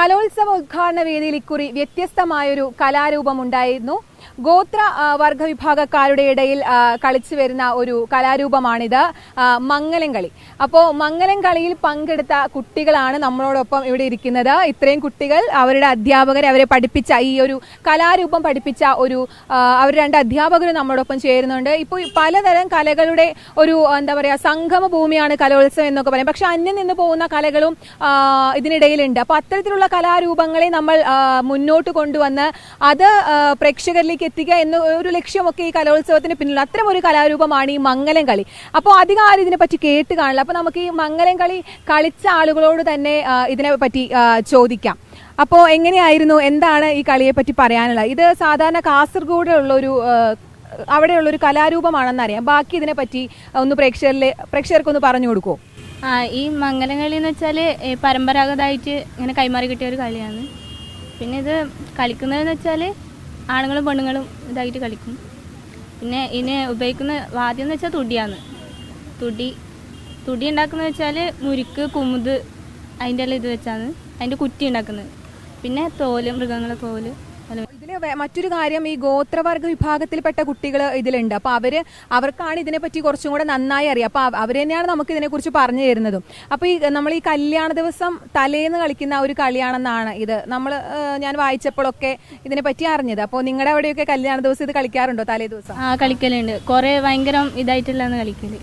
കലോത്സവ ഉദ്ഘാടന വേദിയിൽ ഇക്കുറി വ്യത്യസ്തമായൊരു കലാരൂപം ഉണ്ടായിരുന്നു ഗോത്ര വർഗ വിഭാഗക്കാരുടെ ഇടയിൽ കളിച്ചു വരുന്ന ഒരു കലാരൂപമാണിത്. മംഗലം കളി. അപ്പോൾ മംഗലം കളിയിൽ പങ്കെടുത്ത കുട്ടികളാണ് നമ്മളോടൊപ്പം ഇവിടെ ഇരിക്കുന്നത്. ഇത്രയും കുട്ടികൾ അവരുടെ അധ്യാപകരെ അവരെ പഠിപ്പിച്ച ഈ ഒരു കലാരൂപം പഠിപ്പിച്ച ഒരു അവർ രണ്ട് അധ്യാപകരും നമ്മളോടൊപ്പം ചേരുന്നുണ്ട്. ഇപ്പോൾ പലതരം കലകളുടെ ഒരു എന്താ പറയുക സംഗമ ഭൂമിയാണ് കലോത്സവം എന്നൊക്കെ പറയും. പക്ഷെ അന്യം നിന്ന് പോകുന്ന കലകളും ഇതിനിടയിലുണ്ട്. അപ്പോൾ അത്തരത്തിലുള്ള കലാരൂപങ്ങളെ നമ്മൾ മുന്നോട്ട് കൊണ്ടുവന്ന് അത് ആ, പ്രേക്ഷകരിലേക്ക് എത്തിക്കുക എന്ന ഒരു ലക്ഷ്യമൊക്കെ ഈ കലോത്സവത്തിന് പിന്നിൽ. അത്തരം ഒരു കലാരൂപമാണ് ഈ മംഗലം കളി. അപ്പോൾ അധികം ആരും ഇതിനെപ്പറ്റി കേട്ട് കാണില്ല. അപ്പോൾ നമുക്ക് ഈ മംഗലം കളി കളിച്ച ആളുകളോട് തന്നെ ആ, ഇതിനെ പറ്റി ആ, ചോദിക്കാം. അപ്പോൾ എങ്ങനെയായിരുന്നു? എന്താണ് ഈ കളിയെപ്പറ്റി പറയാനുള്ളത്? ഇത് സാധാരണ കാസർഗോഡുള്ള ഒരു അവിടെയുള്ള ഒരു കലാരൂപമാണെന്ന് അറിയാം. ബാക്കി ഇതിനെപ്പറ്റി ഒന്ന് പ്രേക്ഷകരിലെ പ്രേക്ഷകർക്കൊന്ന് പറഞ്ഞു കൊടുക്കുമോ ആ ഈ മംഗലം കളി എന്ന് വെച്ചാൽ പരമ്പരാഗതമായിട്ട് ഇങ്ങനെ കൈമാറി കിട്ടിയ ഒരു കളിയാണ്. പിന്നെ ഇത് കളിക്കുന്നതെന്ന് വെച്ചാൽ ആണുങ്ങളും പെണ്ണുങ്ങളും ഇതായിട്ട് കളിക്കും. പിന്നെ ഇതിന് ഉപയോഗിക്കുന്ന വാദ്യം എന്ന് വെച്ചാൽ തുടിയാണ്. തുടി തുടി ഉണ്ടാക്കുന്നത് വെച്ചാൽ മുരുക്ക് കുമുത് അതിന്റെ എല്ലാം ഇത് വെച്ചാണ്. അതിന്റെ കുറ്റി ഉണ്ടാക്കുന്നത്. പിന്നെ തോൽ മൃഗങ്ങളെ തോൽ. ഇതിൽ മറ്റൊരു കാര്യം ഈ ഗോത്രവർഗ വിഭാഗത്തിൽപ്പെട്ട കുട്ടികൾ ഇതിലുണ്ട്. അപ്പൊ അവർ അവർക്കാണ് ഇതിനെപ്പറ്റി കുറച്ചും കൂടെ നന്നായി അറിയാം. അപ്പൊ അവർ അവർ തന്നെയാണ് നമുക്ക് ഇതിനെക്കുറിച്ച് പറഞ്ഞു തരുന്നതും. അപ്പൊ ഈ നമ്മൾ ഈ കല്യാണ ദിവസം തലേന്ന് കളിക്കുന്ന ഒരു കളിയാണെന്നാണ് ഇത്. നമ്മൾ ഞാൻ വായിച്ചപ്പോഴൊക്കെ ഇതിനെ പറ്റി അറിഞ്ഞത്. അപ്പോൾ നിങ്ങളുടെ അവിടെയൊക്കെ കല്യാണ ദിവസം ഇത് കളിക്കാറുണ്ടോ തലേ ദിവസം? ആ കളിക്കലുണ്ട്. കുറേ ഭയങ്കര ഇതായിട്ടുള്ളതാണ് കളിക്കൽ.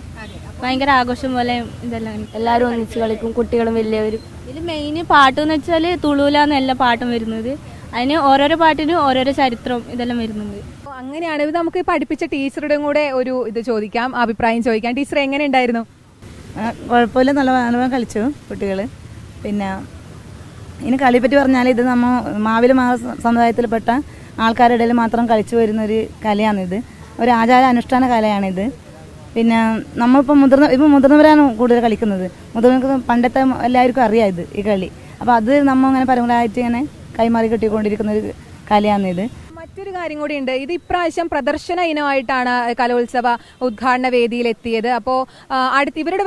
ഭയങ്കര ആഘോഷം പോലെ ഇതെല്ലാം കളിക്കും. എല്ലാവരും ഒന്നിച്ച് കളിക്കും. കുട്ടികളും വലിയവരും. ഇതിൽ മെയിൻ പാട്ടെന്ന് വെച്ചാൽ തുളൂലാന്ന് എല്ലാ പാട്ടും വരുന്നത്. അതിന് ഓരോരോ പാട്ടിനും ഓരോരോ ചരിത്രം ഇതെല്ലാം വരുന്നുണ്ട്. അങ്ങനെയാണെങ്കിൽ അങ്ങനെയാണ് ഇത് നമുക്ക് പഠിപ്പിച്ച ടീച്ചറുടെയും കൂടെ ഒരു ഇത് ചോദിക്കാം അഭിപ്രായം ചോദിക്കാം. ടീച്ചർ എങ്ങനെ ഉണ്ടായിരുന്നു? കുഴപ്പമില്ല. നല്ല നല്ലവണ്ണം കളിച്ചു കുട്ടികൾ പിന്നെ ഇനി കളിയെപ്പറ്റി പറഞ്ഞാൽ ഇത് നമ്മ മാവില മാ സമുദായത്തിൽപ്പെട്ട ആൾക്കാരുടെ ഇടയിൽ മാത്രം കളിച്ചു വരുന്നൊരു കലയാണിത്. ഒരു ആചാര അനുഷ്ഠാന കലയാണിത്. പിന്നെ നമ്മളിപ്പോൾ മുതിർന്ന ഇപ്പോൾ മുതിർന്നവരാണ് കൂടുതൽ കളിക്കുന്നത്. മുതിർന്നവർക്ക് പണ്ടത്തെ എല്ലാവർക്കും അറിയാം ഇത് ഈ കളി. അപ്പോൾ അത് നമ്മൾ അങ്ങനെ പരമ്പരായിട്ട് ഇങ്ങനെ കൈമാറി കിട്ടിക്കൊണ്ടിരിക്കുന്ന ഒരു കലയാണിത്. മറ്റൊരു കാര്യം കൂടി ഉണ്ട് ഇത് ഇപ്രാവശ്യം പ്രദർശന ഇനമായിട്ടാണ് കലോത്സവ ഉദ്ഘാടന വേദിയിൽ എത്തിയത്. അപ്പോൾ അടുത്ത് ഇവരുടെ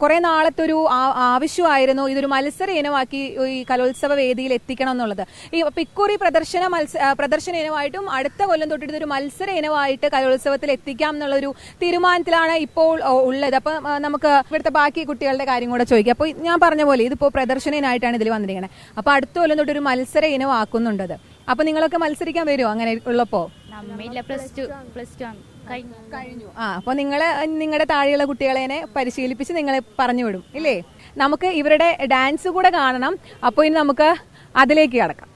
കുറേ നാളത്തെ ഒരു ആവശ്യമായിരുന്നു ഇതൊരു മത്സര ഇനമാക്കി ഈ കലോത്സവ വേദിയിൽ എത്തിക്കണം എന്നുള്ളത്. ഈ അപ്പൊ ഇക്കുറി പ്രദർശന മത്സ പ്രദർശന ഇനമായിട്ടും അടുത്ത കൊല്ലം തൊട്ടിട്ട് ഇതൊരു മത്സര ഇനമായിട്ട് കലോത്സവത്തിൽ എത്തിക്കാം എന്നുള്ളൊരു തീരുമാനത്തിലാണ് ഇപ്പോൾ ഉള്ളത്. അപ്പൊ നമുക്ക് ഇവിടുത്തെ ബാക്കി കുട്ടികളുടെ കാര്യം കൂടെ ചോദിക്കാം. അപ്പോൾ ഞാൻ പറഞ്ഞ പോലെ ഇതിപ്പോ പ്രദർശന ഇനമായിട്ടാണ് ഇതിൽ വന്നിരിക്കുന്നത് അപ്പൊ അടുത്ത കൊല്ലം തൊട്ട് ഒരു മത്സര ഇനമാക്കുന്നുണ്ടത് അപ്പൊ നിങ്ങളൊക്കെ മത്സരിക്കാൻ വരുമോ അങ്ങനെ ഉള്ളപ്പോ? നമ്മയില്ല പ്ലസ് ടു പ്ലസ് ടു കഴിഞ്ഞു. ആ അപ്പൊ നിങ്ങൾ നിങ്ങളുടെ താഴെയുള്ള കുട്ടികളെ പരിശീലിപ്പിച്ച് നിങ്ങളെ പറഞ്ഞു വിടും ഇല്ലേ? നമുക്ക് ഇവരുടെ ഡാൻസ് കൂടെ കാണണം. അപ്പോൾ ഇനി നമുക്ക് അതിലേക്ക് കടക്കാം.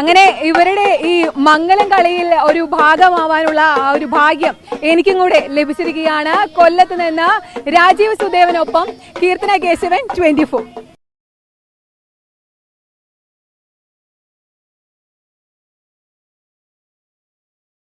അങ്ങനെ ഇവരുടെ ഈ മംഗലം കളിയിൽ ഒരു ഭാഗമാവാനുള്ള ആ ഒരു ഭാഗ്യം എനിക്കും കൂടെ ലഭിച്ചിരിക്കുകയാണ്. കൊല്ലത്ത് നിന്ന് രാജീവ് സുദേവനൊപ്പം കീർത്തന കേശവൻ ട്വന്റി